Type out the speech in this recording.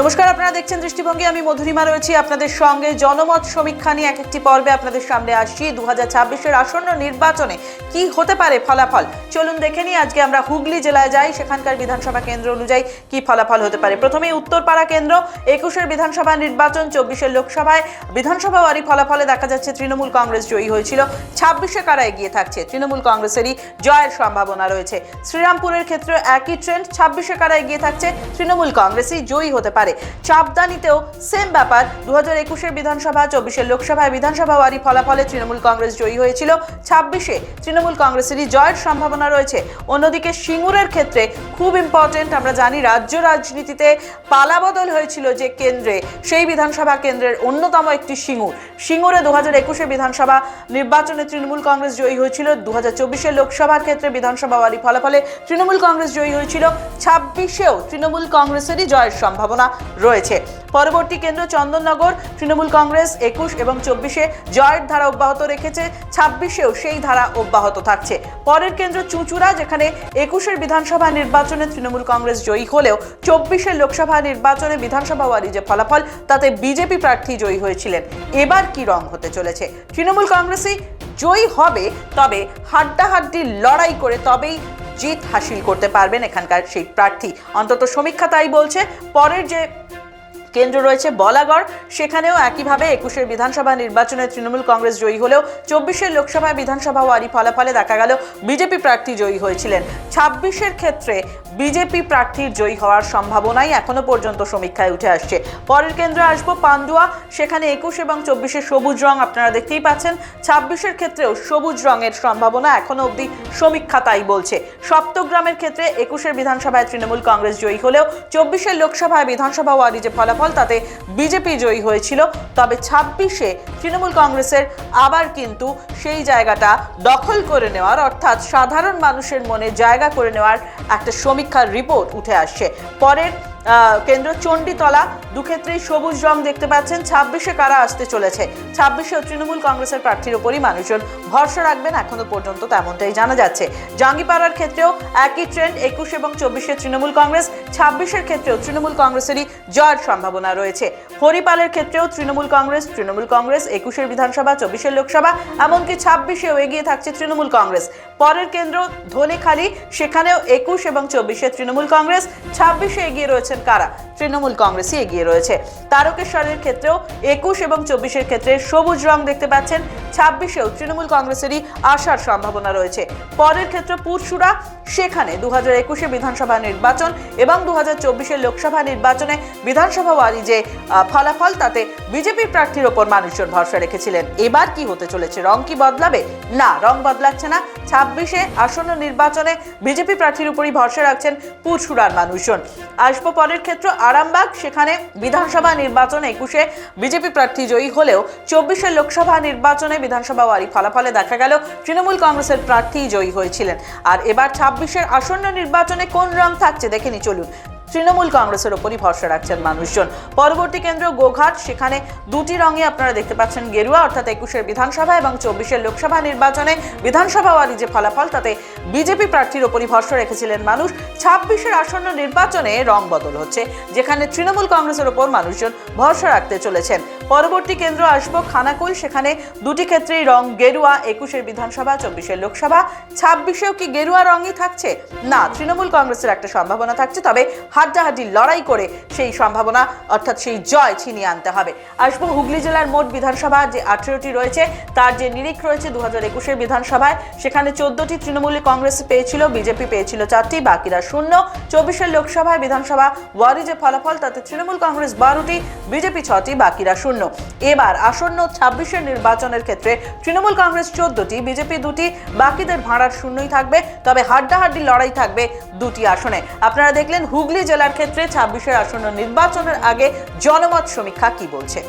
নমস্কার, আপনারা দেখছেন দৃষ্টিভঙ্গি। আমি মধুরিমা রয়েছি আপনাদের সঙ্গে। জনমত সমীক্ষা নিয়ে এক একটি পর্বে আপনাদের সামনে আসছি। দু হাজার আসন্ন নির্বাচনে কি হতে পারে ফলাফল? চলুন দেখে নিই। আজকে আমরা হুগলি জেলায় যাই। সেখানকার বিধানসভা কেন্দ্র অনুযায়ী কি ফলাফল হতে পারে? প্রথমেই উত্তরপাড়া কেন্দ্র। একুশের বিধানসভা নির্বাচন, চব্বিশের লোকসভায় বিধানসভা ওয়ারি ফলাফলে দেখা যাচ্ছে তৃণমূল কংগ্রেস জয়ী হয়েছিল। ছাব্বিশে কারা এগিয়ে থাকছে? তৃণমূল কংগ্রেসেরই জয়ের সম্ভাবনা রয়েছে। শ্রীরামপুরের ক্ষেত্রে একই ট্রেন্ড ছাব্বিশে কারা এগিয়ে থাকছে? তৃণমূল কংগ্রেসই জয়ী হতে পারে। চাপদানিতেও সেম ব্যাপার। দু হাজার একুশের বিধানসভা, চব্বিশের লোকসভায় বিধানসভা ওয়ারি ফলাফলে তৃণমূল কংগ্রেস জয়ী হয়েছিল। ছাব্বিশে তৃণমূল কংগ্রেসেরই জয়ের সম্ভাবনা রয়েছে। অন্যদিকে সিঙ্গুরের ক্ষেত্রে খুব ইম্পর্টেন্ট আমরা জানি রাজ্য রাজনীতিতে পালাবদল হয়েছিল যে কেন্দ্রে, সেই বিধানসভা কেন্দ্রের অন্যতম একটি সিঙ্গুর। সিঙ্গুরে দু হাজার একুশে বিধানসভা নির্বাচনে তৃণমূল কংগ্রেস জয়ী হয়েছিল, দু হাজার চব্বিশের লোকসভার ক্ষেত্রে বিধানসভা ওয়ারি ফলাফলে তৃণমূল কংগ্রেস জয়ী হয়েছিল, ছাব্বিশেও তৃণমূল কংগ্রেসেরই জয়ের সম্ভাবনা রয়েছে। পরবর্তী কেন্দ্র চন্দননগর, তৃণমূল কংগ্রেস একুশ এবং চব্বিশে জয়ের ধারা অব্যাহত রেখেছে, ছাব্বিশেও সেই ধারা অব্যাহত থাকছে। পরের কেন্দ্র চুঁচুড়া, যেখানে একুশের বিধানসভা নির্বাচনে তৃণমূল কংগ্রেস জয়ী হলেও চব্বিশের লোকসভা নির্বাচনে বিধানসভা ওয়ারি যে ফলাফল, তাতে বিজেপি প্রার্থী জয়ী হয়েছিলেন। এবার কি রং হতে চলেছে? তৃণমূল কংগ্রেসই জয়ী হবে, তবে হাড্ডাহাড্ডি লড়াই করে তবেই জিত হাসিল করতে পারবেন এখানকার সেই প্রার্থী। অন্তত সমীক্ষা তাই বলছে, পরের যে কেন্দ্র রয়েছে বলাগড়। সেখানেও একইভাবে একুশের বিধানসভা নির্বাচনে তৃণমূল কংগ্রেস জয়ী হলেও চব্বিশের লোকসভায় বিধানসভা ওয়ারি ফলাফলে দেখা গেল বিজেপি প্রার্থী জয়ী হয়েছিলেন। ছাব্বিশের ক্ষেত্রে বিজেপি প্রার্থীর জয়ী হওয়ার সম্ভাবনাই এখনও পর্যন্ত সমীক্ষায় উঠে আসছে। পরের কেন্দ্রে আসব পান্ডুয়া। সেখানে একুশ এবং চব্বিশের সবুজ রং আপনারা দেখতেই পাচ্ছেন। ছাব্বিশের ক্ষেত্রেও সবুজ রঙের সম্ভাবনা এখনও অবধি সমীক্ষা তাই বলছে। সপ্তগ্রামের ক্ষেত্রে একুশের বিধানসভায় তৃণমূল কংগ্রেস জয়ী হলেও চব্বিশের লোকসভায় বিধানসভা ওয়ারি যে ফলাফল তাতে বিজেপি জয়ী হয়েছিল। তবে ছাব্বিশে তৃণমূল কংগ্রেসের আবার কিন্তু সেই জায়গাটা দখল করে নেওয়ার, অর্থাৎ সাধারণ মানুষের মনে জায়গা করে নেওয়ার একটা সমীক্ষার রিপোর্ট উঠে আসছে। পরের কেন্দ্র চণ্ডীতলা দুক্ষেত্রেই সবুজ রং দেখতে পাচ্ছেন, ছাব্বিশে কারা আসতে চলেছে? ছাব্বিশে তৃণমূল কংগ্রেসের প্রার্থীর ওপরই মানুষজন ভরসা রাখবেন, এখনও পর্যন্ত তেমনটাই জানা যাচ্ছে। জাঙ্গিপাড়ার ক্ষেত্রেও একই ট্রেন্ড একুশ এবং চব্বিশে তৃণমূল কংগ্রেস, ছাব্বিশের ক্ষেত্রেও তৃণমূল কংগ্রেসেরই জয়ের সম্ভাবনা রয়েছে। হরিপালের ক্ষেত্রেও তৃণমূল কংগ্রেস তৃণমূল কংগ্রেস, একুশের বিধানসভা, চব্বিশের লোকসভা, এমনকি ছাব্বিশেও এগিয়ে থাকছে তৃণমূল কংগ্রেস। পরের কেন্দ্র ধনেখালি, সেখানেও একুশ এবং চব্বিশে তৃণমূল কংগ্রেস, ছাব্বিশে এগিয়ে রয়েছেন কারা? তৃণমূল কংগ্রেসই এগিয়ে রয়েছে। তারকেশ্বরের ক্ষেত্রেও একুশ এবং চব্বিশের ক্ষেত্রে সবুজ রং দেখতে পাচ্ছেন। ছাব্বিশেও তৃণমূল কংগ্রেসেরই আসার সম্ভাবনা রয়েছে। পরের ক্ষেত্র পুরসুরা। সেখানে দু হাজার একুশে বিধানসভা নির্বাচন এবং দু হাজার চব্বিশের লোকসভা নির্বাচনে বিধানসভা ওয়ারি যে ফলাফল, তাতে বিজেপি প্রার্থীর ওপর মানুষজন ভরসা রেখেছিলেন। এবার কি হতে চলেছে? রং কি বদলাবে? না, রং বদলাচ্ছে না। ছাব্বিশে আসন্ন নির্বাচনে বিজেপি প্রার্থীর উপরই ভরসা রাখছেন পুরসুরার মানুষজন। আসব পরের ক্ষেত্র আরামবাগ, সেখানে বিধানসভা নির্বাচনে একুশে বিজেপি প্রার্থী জয়ী হলেও চব্বিশে লোকসভা নির্বাচনে বিধানসভা ওয়ারি ফলাফলে দেখা গেল তৃণমূল কংগ্রেসের প্রার্থী জয়ী হয়েছিলেন। আর এবার ছাব্বিশের আসন্ন নির্বাচনে কোন রং থাকছে দেখেনি চলুন। তৃণমূল কংগ্রেসের ওপরই ভরসা রাখছেন মানুষজন। পরবর্তী কেন্দ্র গোঘাট, সেখানে দুটি রঙে আপনারা দেখতে পাচ্ছেন গেরুয়া, অর্থাৎ একুশের বিধানসভা এবং চব্বিশের লোকসভা নির্বাচনে বিধানসভা ওয়ারি যে ফলাফল, তাতে বিজেপি প্রার্থীর ওপরই ভরসা রেখেছিলেন মানুষ। ছাব্বিশের আসন্ন নির্বাচনে রং বদল হচ্ছে, যেখানে তৃণমূল কংগ্রেসের ওপর মানুষজন ভরসা রাখতে চলেছেন। পরবর্তী কেন্দ্র আসব খানাকুল, সেখানে দুটি ক্ষেত্রেই রং গেরুয়া, একুশের বিধানসভা, চব্বিশের লোকসভা। ছাব্বিশেও কি গেরুয়া রঙই থাকছে? না, তৃণমূল কংগ্রেসের একটা সম্ভাবনা থাকছে, তবে হাড্ডাহাড্ডি লড়াই করে সেই সম্ভাবনা, অর্থাৎ সেই জয় ছিনিয়ে আনতে হবে। আসব হুগলি জেলার মোট বিধানসভা যে আঠেরোটি রয়েছে, তার যে নিরিখ রয়েছে দু হাজার একুশের বিধানসভায়, সেখানে চোদ্দটি তৃণমূল কংগ্রেস পেয়েছিল, বিজেপি পেয়েছিল চারটি, বাকিরা শূন্য। চব্বিশের লোকসভায় বিধানসভা ওয়ারি যে ফলাফল, তাতে তৃণমূল কংগ্রেস বারোটি, বিজেপি ছটি, বাকিরা শূন্য। এবার আসন্ন ছাব্বিশের নির্বাচনের ক্ষেত্রে তৃণমূল কংগ্রেস চোদ্দটি, বিজেপি দুটি, বাকিদের ভাড়ার শূন্যই থাকবে, তবে হাড্ডাহাড্ডি লড়াই থাকবে দুটি আসনে। আপনারা দেখলেন হুগলি জেলার ক্ষেত্রে ছাব্বিশের আসন্ন নির্বাচনের আগে জনমত সমীক্ষা কি বলছে?